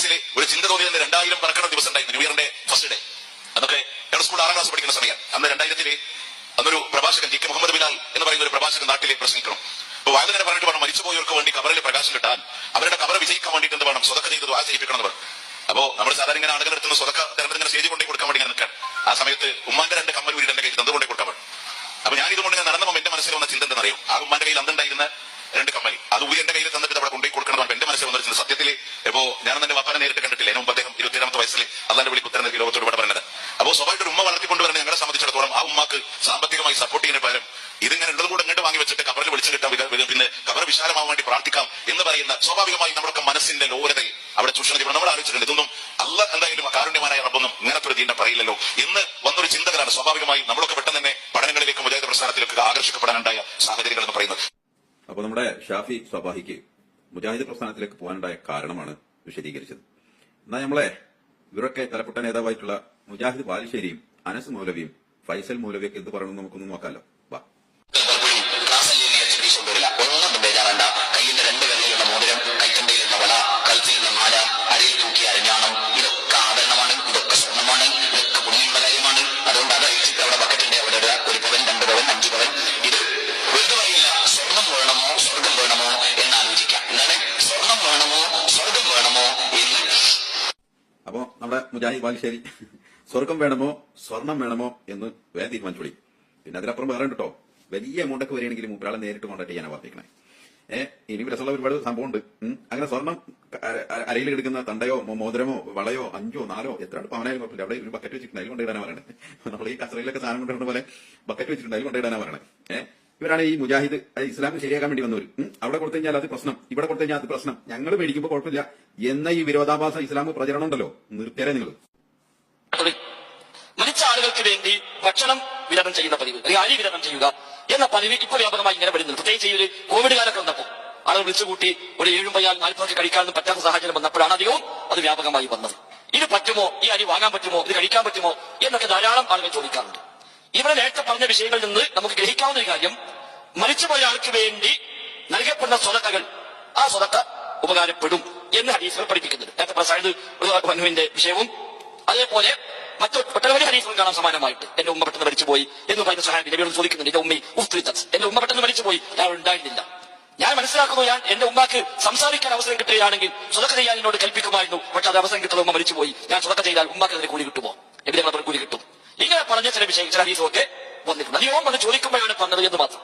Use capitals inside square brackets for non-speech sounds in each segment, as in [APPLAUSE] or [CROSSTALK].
മനസ്സിൽ ഒരു ചിന്ത തോന്നിയത് രണ്ടായിരം പറക്കണ ദിവസം ഉണ്ടായിരുന്നു ന്യൂ ഇയറിന്റെ ഫസ്റ്റ് ഡേ. അന്നൊക്കെ ഞങ്ങളുടെ സ്കൂൾ ആറാം ക്ലാസ് പഠിക്കുന്ന സമയം. അന്ന് രണ്ടായിരത്തിൽ അന്നൊരു പ്രഭാഷകൻ ജി കെ മുഹമ്മദ് ബിലാൽ എന്ന് പറയുന്ന ഒരു പ്രഭാഷകൻ നാട്ടിൽ പ്രസംഗിക്കണം. അപ്പൊ വായനനെ പറഞ്ഞിട്ട് വേണം മരിച്ചുപോയവർക്ക് വേണ്ടി കബറിൽ പ്രകാശം കിട്ടാൻ അവരുടെ കബർ വിജയിക്കാൻ വേണ്ടിയിട്ട് എന്ത് വേണം? സ്വതക്ക ചെയ്ത് ആ ചെയ്യിപ്പിക്കണം എന്ന് അപ്പോ നമ്മൾ സാധാരണ ഇങ്ങനെ ആളുകൾ എടുത്തുന്ന സ്വതക്ക തെരഞ്ഞെടുപ്പ് സ്റ്റേജ് കൊണ്ടേ കൊടുക്കാൻ വേണ്ടി നിൽക്കാൻ ആ സമയത്ത് ഉമ്മാന്റെ രണ്ട് കമ്മൽ വീട് എന്റെ കയ്യിൽ തന്നു കൊണ്ടേ കൊടുക്കാൻ അപ്പൊ ഞാൻ ഇതുകൊണ്ട് ഞാൻ നടന്നപ്പോൾ എന്റെ മനസ്സിൽ വന്ന ചിന്ത എന്താണെന്നറിയോ? ആ ഉമ്മാന്റെ കയ്യിൽ അന്നുണ്ടായിരുന്ന രണ്ട് കമ്മൽ. അത് ഊരി എന്റെ കയ്യിൽ തന്നിട്ട് അവിടെ കൊണ്ടുപോയി കൊടുക്കണം എന്റെ മനസ്സിൽ വന്നിരുന്നത് സത്യത്തിൽ ഇപ്പോ ഞാൻ എന്റെ വാപ്പാനെ നേരിട്ട് കണ്ടിട്ടില്ല എന്നെ മുമ്പ് അദ്ദേഹം വയസ്സിൽ അള്ളാന്റെ വിളി ഉത്തരം നൽകി ലോകത്തോട് ഇവിടെ പറഞ്ഞത് അപ്പോ സ്വാഭാവിക ഒരു ഉമ്മ വളർത്തിക്കൊണ്ടുവരുന്ന ഞങ്ങളെ സംബന്ധിച്ചിടത്തോളം ആ ഉമ്മക്ക് സാമ്പത്തികമായി സപ്പോർട്ട് ചെയ്യുന്ന പകരം ഇതിങ്ങനെ ഉള്ളത് കൂടെ ഇങ്ങോട്ട് വാങ്ങി വെച്ചിട്ട് കവറിൽ വിളിച്ചു കിട്ടാം പിന്നെ കബർ വിശാലമാവാൻ വേണ്ടി പ്രാർത്ഥിക്കാം എന്ന് പറയുന്ന സ്വാഭാവികമായി നമ്മുടെ മനസ്സിന്റെ ലോകതയിൽ അവിടെ ചൂഷണം ചെയ്യണം നമ്മൾ ആലോചിച്ചിട്ടുണ്ട് ഇതൊന്നും അല്ല എന്തായാലും കാരുണ്യമായ റബ്ബൊന്നും ഇങ്ങനത്തെ ഒരു ദീന്റെ പറയില്ലല്ലോ എന്ന് വന്നൊരു ചിന്തകളാണ് സ്വാഭാവികമായി നമ്മളൊക്കെ പെട്ടെന്ന് തന്നെ പഠനങ്ങളിലേക്ക് മുജാഹിദ് പ്രസ്ഥാനത്തിലേക്ക് ആകർഷിക്കപ്പെടാനുണ്ടായ സാഹചര്യങ്ങൾ എന്ന് പറയുന്നത്. അപ്പൊ നമ്മുടെ ഷാഫി സ്വബാഹിക്ക് മുജാഹിദ് പ്രസ്ഥാനത്തിലേക്ക് പോകാനുണ്ടായ കാരണമാണ് വിശദീകരിച്ചത്. എന്നാൽ നമ്മളെ ഇവരൊക്കെ തലപ്പെട്ട നേതാവായിട്ടുള്ള മുജാഹിദ് ബാലുശ്ശേരിയും അനസ് മൗലവിയും ഫൈസൽ മൗലവിയൊക്കെ എന്ത് പറയണമെന്ന് നമുക്കൊന്ന് നോക്കാലോ. മുജാഹിദ് ബാലുശ്ശേരി സ്വർഗം വേണമോ? സ്വർണം വേണമോ? എന്ന് വേറെ തീരുമാനിച്ചോളി. പിന്നെ അതിനപ്പുറം വേറെ കേട്ടോ വലിയ എമൗണ്ട് ഒക്കെ വരികയാണെങ്കിൽ മൂപ്പരാളെ നേരിട്ട് കോൺടാക്ട് ചെയ്യാൻ പറഞ്ഞിരിക്കണേ ഏഹ് ഇനി രസമുള്ള ഒരുപാട് സംഭവമുണ്ട്. അങ്ങനെ സ്വർണം അര- അര- അരയിൽ എടുക്കുന്ന തണ്ടയോ മോതിരമോ വളയോ അഞ്ചോ നാലോ എത്ര പവനായാലും കുഴപ്പമില്ല. അവിടെ ഒരു ബക്കറ്റ് വെച്ചിട്ടുണ്ട് അതിൽ കൊണ്ടിടാനാണ് പറയണത് [LAUGHS] നമ്മൾ ഈ കസറയിലൊക്കെ സാധനം കൊണ്ടിടുന്ന പോലെ ബക്കറ്റ് വെച്ചിട്ടുണ്ട് അതിൽ കൊണ്ടിടാനാണ് പറയണത് ഏഹ് ഇവരാണ് ഈ മുജാഹിദ് ഇസ്ലാമിന് ഇസ്ലാം ശരിയാക്കാൻ വേണ്ടി വന്നവർ അവിടെ കൊടുത്തു കഴിഞ്ഞാൽ അത് പ്രശ്നം. ഇവിടെ കൊടുത്തു കഴിഞ്ഞാൽ അത് പ്രശ്നം. ഞങ്ങൾ മേടിക്കുമ്പോൾ കുഴപ്പമില്ല. എന്ന ഈ വിരോധാഭാസ ഇസ്ലാം പ്രചരണം ഉണ്ടല്ലോ. നിർത്തിയാലേ നിങ്ങൾ. മരിച്ച ആളുകൾക്ക് വേണ്ടി ഭക്ഷണം വിതരണം ചെയ്യുന്ന പതിവ് അല്ലെങ്കിൽ അരി വിതരണം ചെയ്യുക എന്ന പതിവ് ഇപ്പൊ വ്യാപകമായി ഇങ്ങനെ വരുന്നത് പ്രത്യേകിച്ച് ഈ ഒരു കോവിഡ് കാലൊക്കെ വന്നപ്പോൾ ആളുകൾ വിളിച്ചുകൂട്ടി ഒരു ഏഴും പയ്യാൽ നാൽപ്പതൊക്കെ കഴിക്കാനൊന്നും പറ്റാത്ത സാഹചര്യം വന്നപ്പോഴാണ് അധികവും അത് വ്യാപകമായി വന്നത്. ഇത് പറ്റുമോ? ഈ അരി വാങ്ങാൻ പറ്റുമോ? ഇത് കഴിക്കാൻ പറ്റുമോ? എന്നൊക്കെ ധാരാളം ആളുകൾ ചോദിക്കാറുണ്ട്. ഇവിടെ നേരത്തെ പറഞ്ഞ വിഷയങ്ങളിൽ നിന്ന് നമുക്ക് ഗ്രഹിക്കാവുന്ന ഒരു കാര്യം മരിച്ചുപോയ ആൾക്ക് വേണ്ടി നൽകപ്പെടുന്ന സ്വതക്കകൾ ആ സ്വതക്ക ഉപകാരപ്പെടും എന്ന് ഹദീസുകൾ പഠിപ്പിക്കുന്നുണ്ട്. നേരത്തെ പ്രസാദ് വനുവിന്റെ വിഷയവും അതേപോലെ മറ്റു ഒട്ടനവധി ഹരീഫുകൾ കാണാൻ സമാനമായിട്ട്. എന്റെ ഉമ്മ പെട്ടെന്ന് മരിച്ചുപോയി എന്ന് പറയുന്ന സഹാബി നബിയോട് ചോദിക്കുന്നുണ്ട്. എന്റെ ഉമ്മി എന്റെ ഉമ്മ പെട്ടെന്ന് മരിച്ചുപോയി ഞാൻ ഉണ്ടായിരുന്നില്ല. ഞാൻ മനസ്സിലാക്കുന്നു ഞാൻ എന്റെ ഉമ്മാക്ക് സംസാരിക്കാൻ അവസരം കിട്ടുകയാണെങ്കിൽ സ്വതക്ക ചെയ്യാൻ എന്നോട് കൽപ്പിക്കുമായിരുന്നു. പക്ഷെ അത് അവസരം കിട്ടുന്ന ഉമ്മ മരിച്ചുപോയി. ഞാൻ സ്വതക്ക ചെയ്താൽ ഉമ്മാക്ക് അതിന് കൂലി കിട്ടുമോ? എവിടെ കൂലി കിട്ടും. ചില ഹരീസുമൊക്കെ വന്നിട്ടുണ്ട് അധികവും അത് ചോദിക്കുമ്പോഴാണ് പറഞ്ഞത് എന്ന് മാത്രം.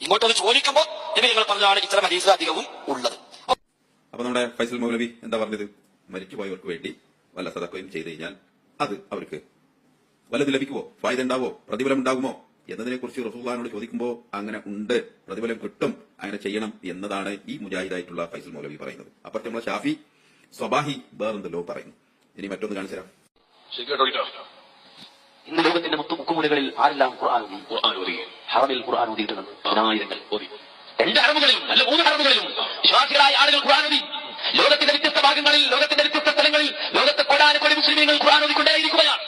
ഇങ്ങോട്ടത് ചോദിക്കുമ്പോൾ നബി ഞങ്ങൾ പറഞ്ഞതാണ് ഇത്തരം ഹദീസ് അധികവും ഉള്ളത്. അപ്പൊ നമ്മുടെ ഫൈസൽ മൗലവി എന്താ പറഞ്ഞത്? മരിച്ചുപോയവർക്ക് വേണ്ടി വല്ല സദക്കയും ചെയ്തു കഴിഞ്ഞാൽ അത് അവർക്ക് വല്ലത് ലഭിക്കുമോ ഫായ്ദ ഉണ്ടാവോ? പ്രതിഫലം ഉണ്ടാകുമോ? എന്നതിനെ കുറിച്ച് റസൂള്ളഹാനോട് ചോദിക്കുമ്പോൾ അങ്ങനെ ഉണ്ട്. പ്രതിഫലം കിട്ടും. അങ്ങനെ ചെയ്യണം എന്നതാണ് ഈ മുജാഹിദായിട്ടുള്ള ഫൈസൽ മൗലവി പറയുന്നത്. അപ്പുറത്തെ നമ്മളെ ഷാഫി സ്വബാഹി വേറെന്തല്ലോ പറയുന്നു. ഇനി മറ്റൊന്ന് കാണിച്ചു തരാം ഇന്ന് ലോകത്തിന്റെ മുത്തു മുക്കുമുടികളിൽ ആരെല്ലാം ഖുർആൻ ഓതി? ഖുർആൻ ഓതി. ഹറമിൽ ഖുർആൻ ഓതിയിട്ടുണ്ട്. പതിനായിരങ്ങൾ ഓതി. രണ്ട് ഹറമുകളിലും അല്ല മൂന്ന് ഹറമുകളിലും വിശ്വാസികളായ ആളുകൾ ഖുർആൻ ഓതി. ലോകത്തിന്റെ വ്യത്യസ്ത ഭാഗങ്ങളിൽ ലോകത്തിന്റെ വ്യത്യസ്ത സ്ഥലങ്ങളിൽ ലോകത്തെ കൊടാനുകൊടി മുസ്ലിമീങ്ങൾ ഖുർആൻ ഓതിക്കൊണ്ടേയിരിക്കുകയാണ്.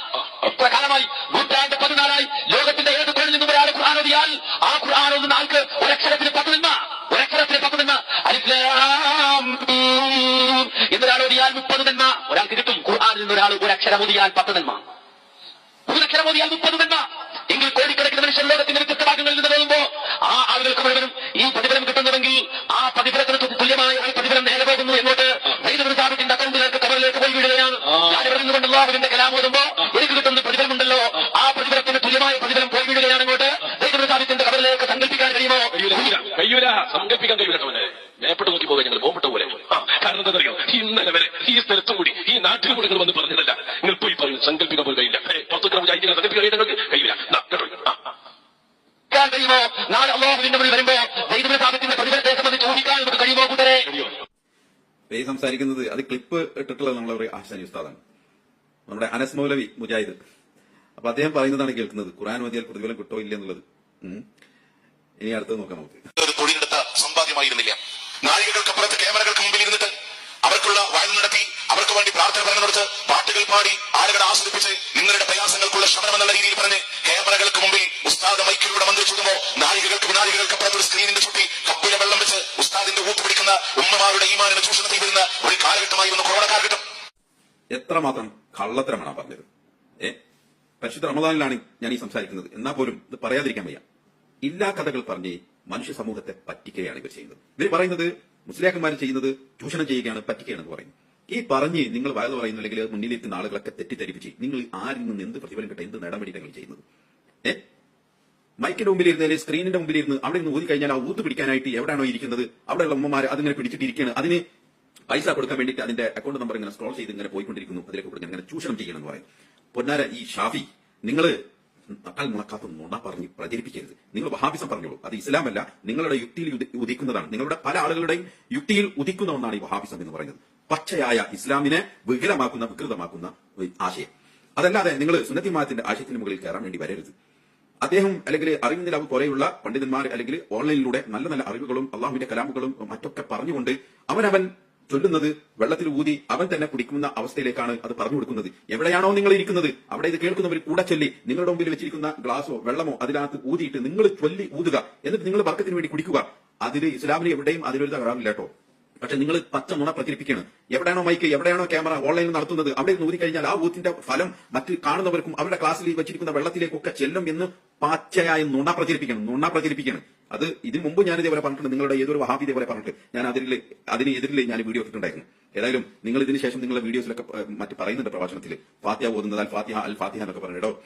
എത്ര കാലമായി? നൂറ്റാണ്ട് പതിനാലായി. ലോകത്തിന്റെ ഏത് കോണിൽ നിന്നും ഒരാൾ ഖുർആൻ ഓതിയാൽ ആ ഖുർആൻ ഓതുന്ന ആൾക്ക് ഒരക്ഷരത്തിന് പത്ത് നിന്ന ഒരക്ഷരത്തിന് പത്ത് നിന്ന എന്നൊരാൾ ഓതിയാൽ മുപ്പത് നിന്ന ഒരാൾക്ക് കിട്ടും. ഖുർആനിൽ നിന്ന് ഒരാൾ ഒരക്ഷരം ഓതിയാൽ പത്ത് നന്മ മൂന്നക്ഷരം ഓതിയാൽ മുപ്പത് നന്മ. എങ്കിൽ കോടിക്കണക്കിന് മനുഷ്യർ ലോകത്തിന്റെ വ്യത്യസ്ത ഭാഗങ്ങളിൽ നിന്ന് പോകുമ്പോ ആ ആളുകൾക്ക് മുഴുവനും ഈ പ്രതിഫലം കിട്ടുന്നുവെങ്കിൽ ആ പ്രതിഫലത്തിന് തുല്യമായ ഒരു പ്രതിഫലം നേരെ പോകുന്നു എങ്ങോട്ട് സാബിത്തിന്റെ അക്കൗണ്ടിലേക്ക് കവറിലേക്ക് പോയി വിടുകയാണ് ഞാൻ ഇവിടെ നിന്നുകൊണ്ട് അള്ളാഹുവിന്റെ കലാം ഓതുമ്പോ എനിക്ക് കിട്ടുന്ന പ്രതിഫലമുണ്ടല്ലോ. ആ പ്രതിഫലത്തിന് തുല്യമായ പ്രതിഫലം പോയി വിടുകയാണ് അങ്ങോട്ട്. സാബിത്തിന്റെ കവറിലേക്ക് സങ്കല്പിക്കാൻ കഴിയുമോ? കഴിയൂല സങ്കല്പിക്കാൻ കഴിയൂല മേപ്പെട്ട് നോക്കി പോകാൻ ഞങ്ങൾ ബോംബിട്ട പോലെ. കാരണം എന്താ അറിയോ ഇന്നലെ വരെ ഈ സ്ഥലത്തും കൂടി ഈ നാട്ടിലും കൂടി നിങ്ങൾ വന്ന് പറഞ്ഞിട്ടില്ല നിങ്ങൾ പോയി പറയും. സങ്കല്പിക്കാൻ കഴിയില്ല ഗ്രാം കഴിയില്ല ദാ, കേട്ടോ ആ, ആ. കഴിയുമോ? നാളെ അള്ളാഹുവിന്റെ മുന്നിൽ വരുമ്പോ സാബിത്തിന്റെ പ്രതിഫലത്തെ സംബന്ധിച്ച് ഊഹിക്കാൻ നമുക്ക് കഴിയുമോ കൂട്ടരെ? ഈ സംസാരിക്കുന്നത് അത് ക്ലിപ്പ് ഇട്ടിട്ടുള്ളത് നമ്മളെ ഒരു ആശാനി ഉസ്താദാണ്. നമ്മുടെ അനസ് മൗലവി മുജാഹിദ്. അപ്പൊ അദ്ദേഹം പറയുന്നതാണ് കേൾക്കുന്നത്. ഖുറാൻ മതിയാൽ പ്രതിഫലം കിട്ടോ ഇല്ല എന്നുള്ളത്. ഇനി അടുത്തത് നോക്കാം നമുക്ക്. ഒരു തൊഴിലെടുത്ത സമ്പാദ്യമായിരുന്നില്ല. നാഴികകൾക്കപ്പുറത്ത് ക്യാമറകൾക്ക് മുമ്പിൽ ഇരുന്നിട്ട് അവർക്കുള്ള വായന നടത്തി അവർക്ക് വേണ്ടി പ്രാർത്ഥന പറഞ്ഞു കൊടുത്ത് പാട്ടുകൾ പാടി ആളുകളെ ആസ്വദിപ്പിച്ച് നിങ്ങളുടെ പ്രയാസങ്ങൾക്കുള്ള ശമനം എന്നുള്ള രീതിയിൽ പറഞ്ഞ് ക്യാമറകൾക്ക് മുമ്പിൽ ഉസ്താദ് മൈക്കിലൂടെ മന്ത്രിച്ചിടുമോ നാഴികകൾക്ക് നാഴികകൾക്കപ്പുറത്ത് ഒരു സ്ക്രീനിന്റെ ചുട്ടി കപ്പിലെ വെള്ളം വെച്ച് ഉസ്താദിന്റെ ഊത്ത് പിടിക്കുന്ന ഉമ്മമാരുടെ ഈമാനിനെ ചൂഷണം ചെയ്തിരുന്ന ഒരു കാലഘട്ടമായിരുന്നു കൊറോണ കാലഘട്ടം. എത്രമാത്രം കള്ളത്തരമാണ് പറഞ്ഞത്. ഏ? പരിശുദ്ധ റമദാനിലാണ് ഞാൻ ഈ സംസാരിക്കുന്നത്. എന്നാ പോലും ഇത് പറയാതിരിക്കാൻ വയ്യ. ഇല്ലാ കഥകൾ പറഞ്ഞ് മനുഷ്യ സമൂഹത്തെ പറ്റിക്കുകയാണ് ഇവർ ചെയ്യുന്നത്. ഇവർ പറയുന്നത് മുസ്ലിയാക്കന്മാർ ചെയ്യുന്നത് ചൂഷണം ചെയ്യുകയാണ് പറ്റിക്കുകയാണെന്ന് പറയുന്നു. ഈ പറഞ്ഞ് നിങ്ങൾ വയത് പറയുന്നു അല്ലെങ്കിൽ മുന്നിലിരിക്കുന്ന ആളുകളൊക്കെ തെറ്റിദ്ധരിപ്പിച്ച് നിങ്ങൾ ആരിൽ നിന്ന് എന്ത് പ്രതിഫലം കിട്ടും? എന്ത് വേണ്ടിയിട്ടാണ് നിങ്ങൾ ചെയ്യുന്നത്? ഏ? മൈക്കിന്റെ മുമ്പിൽ അല്ലെങ്കിൽ സ്ക്രീനിന്റെ മുമ്പിലിരുന്ന് അവിടെ നിന്ന് ഊതി കഴിഞ്ഞാൽ ആ ഊത്ത് പിടിക്കാനായിട്ട് എവിടെയാണോ ഇരിക്കുന്നത്? അവിടെയുള്ള ഉമ്മമാർ അതിങ്ങനെ പിടിച്ചിട്ടിരിക്കുകയാണ്. അതിന് പൈസ കൊടുക്കാൻ വേണ്ടിയിട്ട് അതിന്റെ അക്കൗണ്ട് നമ്പർ ഇങ്ങനെ സ്ക്രോൾ ചെയ്ത് ഇങ്ങനെ പോയിക്കൊണ്ടിരിക്കുന്നു. അതിലേക്ക് കൊടുക്കാൻ ഇങ്ങനെ ചൂഷണം ചെയ്യണം എന്ന് പറയും. പൊന്നാര ഈ ഷാഫി നിങ്ങൾ നട്ടാൽ മുളക്കാത്ത നുണ പറഞ്ഞ് പ്രചരിപ്പിക്കരുത്. നിങ്ങൾ വഹാബിസം പറഞ്ഞോളൂ. അത് ഇസ്ലാമല്ല. നിങ്ങളുടെ യുക്തിയിൽ ഉദിക്കുന്നതാണ്. നിങ്ങളുടെ പല ആളുകളുടെയും യുക്തിയിൽ ഉദിക്കുന്ന ഒന്നാണ് ഈ വഹാബിസം എന്ന് പറയുന്നത്. പച്ചയായ ഇസ്ലാമിനെ വികലമാക്കുന്ന വികൃതമാക്കുന്ന ആശയം. അതല്ലാതെ നിങ്ങൾ സുന്നത്തിമാത്തിന്റെ ആശയത്തിന് മുകളിൽ കയറാൻ വേണ്ടി വരരുത്. അദ്ദേഹം അല്ലെങ്കിൽ അറിവിന്ദിലാവ് പോലെയുള്ള പണ്ഡിതന്മാർ അല്ലെങ്കിൽ ഓൺലൈനിലൂടെ നല്ല നല്ല അറിവുകളും അള്ളാഹുവിന്റെ കലാമുകളും മറ്റൊക്കെ പറഞ്ഞുകൊണ്ട് അവനവൻ ചൊല്ലുന്നത് വെള്ളത്തിൽ ഊതി അവൻ തന്നെ കുടിക്കുന്ന അവസ്ഥയിലേക്കാണ് അത് പറഞ്ഞു കൊടുക്കുന്നത്. എവിടെയാണോ നിങ്ങൾ ഇരിക്കുന്നത്? അവിടെ ഇത് കേൾക്കുന്നവർ കൂടെ ചൊല്ലി നിങ്ങളുടെ മുമ്പിൽ വെച്ചിരിക്കുന്ന ഗ്ലാസോ വെള്ളമോ അതിനകത്ത് ഊതിയിട്ട് നിങ്ങൾ ചൊല്ലി ഊതുക. എന്നിട്ട് നിങ്ങൾ വർക്കത്തിന് വേണ്ടി കുടിക്കുക. അതിൽ ഇസ്ലാമിന് എവിടെയും അതിലൊരു തകരാറില്ല കേട്ടോ. പക്ഷെ നിങ്ങൾ പച്ച നുണ പ്രചരിപ്പിക്കണം. എവിടെയാണോ മൈക്ക് എവിടെയാണോ ക്യാമറ ഓൺലൈനിൽ നടത്തുന്നത് അവിടെ നിന്ന് കഴിഞ്ഞാൽ ആ ബൂത്തിന്റെ ഫലം മറ്റ് കാണുന്നവർക്കും അവരുടെ ക്ലാസ്സിൽ വെച്ചിരിക്കുന്ന വെള്ളത്തിലേക്കൊക്കെ ചെല്ലും എന്ന് പാച്ചയായ നുണ പ്രചരിപ്പിക്കണം. നുണ പ്രചരിപ്പിക്കണം. അത് ഇതിന് മുമ്പ് ഞാൻ ഇതേപോലെ പറഞ്ഞിട്ടുണ്ട്. നിങ്ങളുടെ ഏതൊരു വഹാബി ഇതേപോലെ പറഞ്ഞിട്ട്. ഞാൻ അതിൽ അതിന് എതിരിൽ ഞാൻ വീഡിയോ ഇട്ടിട്ടുണ്ടായിരുന്നു. ഏതായാലും നിങ്ങൾ ഇതിന് ശേഷം നിങ്ങളുടെ വീഡിയോസിലൊക്കെ മറ്റു പറയുന്നുണ്ട് പ്രഭാഷണത്തിൽ ഫാത്തിയ ഓതുന്നത് അൽ അൽ ഫാത്തിഹ എന്നൊക്കെ പറഞ്ഞിട്ടോ.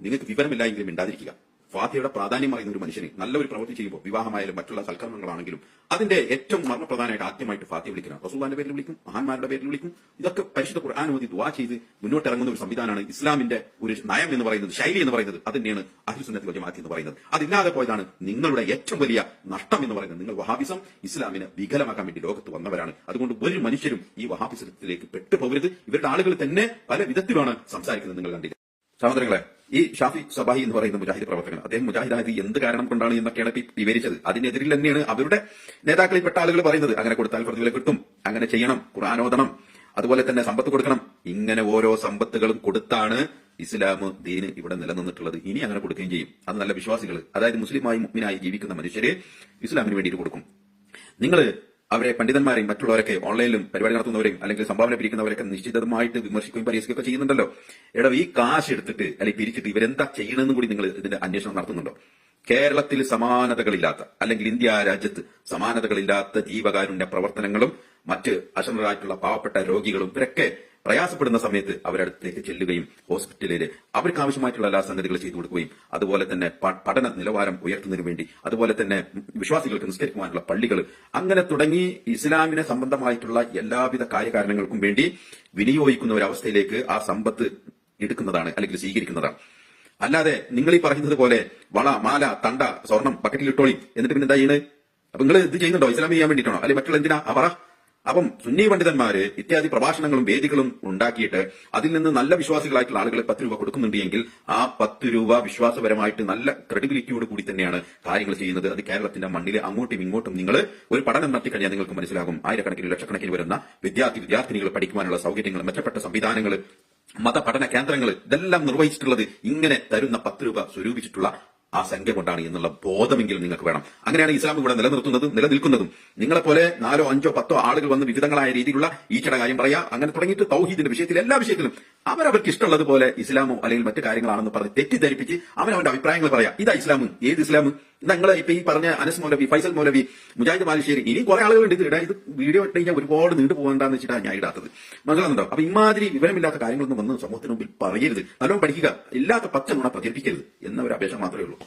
നിങ്ങൾക്ക് വിവരമില്ല എങ്കിലും മിണ്ടാതിരിക്കുക. ഫാത്തിയുടെ പ്രാധാന്യം അറിയുന്ന ഒരു മനുഷ്യന് നല്ലൊരു പ്രവൃത്തി ചെയ്യുമ്പോൾ വിവാഹമായാലും മറ്റുള്ള സൽക്കരണങ്ങളാണെങ്കിലും അതിന്റെ ഏറ്റവും മർമ്മപ്രധാനമായിട്ട് ആദ്യമായിട്ട് ഫാത്തി വിളിക്കണം. റസൂദാന്റെ പേരിൽ വിളിക്കും മഹാന്മാരുടെ പേരിൽ വിളിക്കും. ഇതൊക്കെ പരിശുദ്ധ ഖുർആൻ ഓതി ദുവാ ചെയ്ത് മുന്നോട്ടിറങ്ങുന്ന ഒരു സംവിധാനമാണ് ഇസ്ലാമിന്റെ ഒരു നയം എന്ന് പറയുന്നത് ശൈലി എന്ന് പറയുന്നത്. അത് തന്നെയാണ് അഹിസുന്നത്തി ജമാഅത്ത് എന്ന് പറയുന്നത്. അതില്ലാതെ പോയതാണ് നിങ്ങളുടെ ഏറ്റവും വലിയ നഷ്ടം എന്ന് പറയുന്നത്. നിങ്ങൾ വഹാബിസം ഇസ്ലാമിനെ വികലമാക്കാൻ വേണ്ടി ലോകത്ത് വന്നവരാണ്. അതുകൊണ്ട് ഒരു മനുഷ്യരും ഈ വഹാബിസത്തിലേക്ക് പെട്ടുപോകരുത്. ഇവരുടെ ആളുകൾ തന്നെ പല വിധത്തിലാണ് സംസാരിക്കുന്നത് നിങ്ങൾ കണ്ടില്ല? സഹോദരങ്ങളെ ഈ ഷാഫി സബാഹി എന്ന് പറയുന്ന മുജാഹിദ് പ്രവർത്തകൻ. അദ്ദേഹം മുജാഹിദായത് എന്ത് കാരണം കൊണ്ടാണ് എന്നൊക്കെയാണ് വിവരിച്ചത്. അതിനെതിരിൽ തന്നെയാണ് അവരുടെ നേതാക്കളിൽപ്പെട്ട ആളുകൾ പറയുന്നത്. അങ്ങനെ കൊടുത്താൽ പ്രതിഫലം കിട്ടും. അങ്ങനെ ചെയ്യണം. ഖുർആാനോദനം അതുപോലെ തന്നെ സമ്പത്ത് കൊടുക്കണം. ഇങ്ങനെ ഓരോ സമ്പത്തുകളും കൊടുത്താണ് ഇസ്ലാം ദീന് ഇവിടെ നിലനിന്നിട്ടുള്ളത്. ഇനി അങ്ങനെ കൊടുക്കുകയും ചെയ്യും. അത് നല്ല വിശ്വാസികൾ അതായത് മുസ്ലിമായി മുഗ്മിനായി ജീവിക്കുന്ന മനുഷ്യരെ ഇസ്ലാമിന് വേണ്ടിയിട്ട് കൊടുക്കും. നിങ്ങൾ അവരെ പണ്ഡിതന്മാരെയും മറ്റുള്ളവരൊക്കെ ഓൺലൈനിലും പരിപാടി നടത്തുന്നവരെയും അല്ലെങ്കിൽ സംഭാവന പിരിക്കുന്നവരൊക്കെ നിശ്ചിതമായിട്ട് വിമർശിക്കുകയും പരിഹസിക്കുകയൊക്കെ ചെയ്യുന്നുണ്ടല്ലോ. എടാ ഈ കാശ് എടുത്തിട്ട് അല്ലെങ്കിൽ പിരിച്ചിട്ട് ഇവരെന്താ ചെയ്യണമെന്ന് കൂടി നിങ്ങൾ ഇതിന്റെ അന്വേഷണം നടത്തുന്നുണ്ടോ? കേരളത്തിൽ സമാനതകളില്ലാത്ത അല്ലെങ്കിൽ ഇന്ത്യ രാജ്യത്ത് സമാനതകളില്ലാത്ത ജീവകാരുണ്യ പ്രവർത്തനങ്ങളും മറ്റ് അശരണരായിട്ടുള്ള പാവപ്പെട്ട രോഗികളും ഇവരൊക്കെ പ്രയാസപ്പെടുന്ന സമയത്ത് അവരടുത്തേക്ക് ചെല്ലുകയും ഹോസ്പിറ്റലിൽ അവർക്ക് ആവശ്യമായിട്ടുള്ള എല്ലാ സംഗതികൾ ചെയ്തു കൊടുക്കുകയും അതുപോലെ തന്നെ പഠന നിലവാരം ഉയർത്തുന്നതിനു വേണ്ടി അതുപോലെ തന്നെ വിശ്വാസികൾക്ക് നിസ്കരിക്കുവാനുള്ള പള്ളികൾ അങ്ങനെ തുടങ്ങി ഇസ്ലാമിനെ സംബന്ധമായിട്ടുള്ള എല്ലാവിധ കാര്യകാരണങ്ങൾക്കും വേണ്ടി വിനിയോഗിക്കുന്ന ഒരു അവസ്ഥയിലേക്ക് ആ സമ്പത്ത് എടുക്കുന്നതാണ് അല്ലെങ്കിൽ സ്വീകരിക്കുന്നതാണ്. അല്ലാതെ നിങ്ങൾ ഈ പറയുന്നത് പോലെ വള മാല തണ്ട സ്വർണം ബക്കറ്റിൽ ഇട്ടോളി എന്നിട്ട് പിന്നെ എന്താ ചെയ്യുന്നത് അപ്പൊ നിങ്ങൾ ഇത് ചെയ്യുന്നുണ്ടോ? ഇസ്ലാം ചെയ്യാൻ വേണ്ടിയിട്ടാണോ? അല്ലെങ്കിൽ മറ്റുള്ള എന്തിനാ പറ. അപ്പം സുന്നി പണ്ഡിതന്മാര് ഇത്യാദി പ്രഭാഷണങ്ങളും വേദികളും ഉണ്ടാക്കിയിട്ട് അതിൽ നിന്ന് നല്ല വിശ്വാസികളായിട്ടുള്ള ആളുകളെ പത്ത് രൂപ കൊടുക്കുന്നുണ്ട് എങ്കിൽ ആ പത്ത് രൂപ വിശ്വാസപരമായിട്ട് നല്ല ക്രെഡിബിലിറ്റിയോട് കൂടി തന്നെയാണ് കാര്യങ്ങൾ ചെയ്യുന്നത്. അത് കേരളത്തിന്റെ മണ്ണിൽ അങ്ങോട്ടും ഇങ്ങോട്ടും നിങ്ങൾ ഒരു പഠനം നടത്തി കഴിഞ്ഞാൽ നിങ്ങൾക്ക് മനസ്സിലാകും. ആയിരക്കണക്കിന് ലക്ഷക്കണക്കിന് വരുന്ന വിദ്യാർത്ഥി വിദ്യാർത്ഥിനികൾ പഠിക്കുവാനുള്ള സൗകര്യങ്ങൾ മെച്ചപ്പെട്ട സംവിധാനങ്ങൾ മതപഠന കേന്ദ്രങ്ങൾ ഇതെല്ലാം നിർവഹിച്ചിട്ടുള്ളത് ഇങ്ങനെ തരുന്ന പത്ത് രൂപ സ്വരൂപിച്ചിട്ടുള്ള ആ സംഖ്യ കൊണ്ടാണ് എന്നുള്ള ബോധമെങ്കിലും നിങ്ങൾക്ക് വേണം. അങ്ങനെയാണ് ഇസ്ലാം ഇവിടെ നിലനിർത്തുന്നതും നിലനിൽക്കുന്നതും. നിങ്ങളെപ്പോലെ നാലോ അഞ്ചോ പത്തോ ആളുകൾ വന്ന് വിവിധങ്ങളായ രീതിയിലുള്ള ഈച്ചയുടെ കാര്യം പറയാ. അങ്ങനെ തുടങ്ങിയിട്ട് തൗഹീദിന്റെ വിഷയത്തിൽ എല്ലാ വിഷയത്തിലും അവരവർക്ക് ഇഷ്ടമുള്ളതുപോലെ ഇസ്ലാമോ അല്ലെങ്കിൽ മറ്റു കാര്യങ്ങളാണെന്ന് പറഞ്ഞ് തെറ്റിദ്ധരിപ്പിച്ച് അവനവന്റെ അഭിപ്രായങ്ങൾ പറയാം. ഇതാ ഇസ്ലാം ഏത് ഇസ്ലാം നിങ്ങൾ ഇപ്പൊ ഈ പറഞ്ഞ അനസ് മൗലവി ഫൈസൽ മൗലവി മുജാഹിദ് മാലിശ്ശേരി ഇനി കുറെ ആളുകളുണ്ട് ഇത് ഇടാ ഇത് വീഡിയോ ഇട്ട് കഴിഞ്ഞാൽ ഒരുപാട് നീണ്ടു പോകണ്ടെന്ന് വെച്ചിട്ടാണ് ഞാൻ ഇടാത്തത്. മനസ്സിലാകുന്നുണ്ടോ അപ്പൊ ഇമാതിരി വിവരമില്ലാത്ത കാര്യങ്ങളൊന്നും വന്ന് സമൂഹത്തിന് മുമ്പിൽ പറയരുത്. നല്ലോണം പഠിക്കുക. ഇല്ലാത്ത പച്ച നുണ പ്രചരിപ്പിക്കരുത്. എന്ന ഒരു അപേക്ഷ മാത്രമേ ഉള്ളൂ.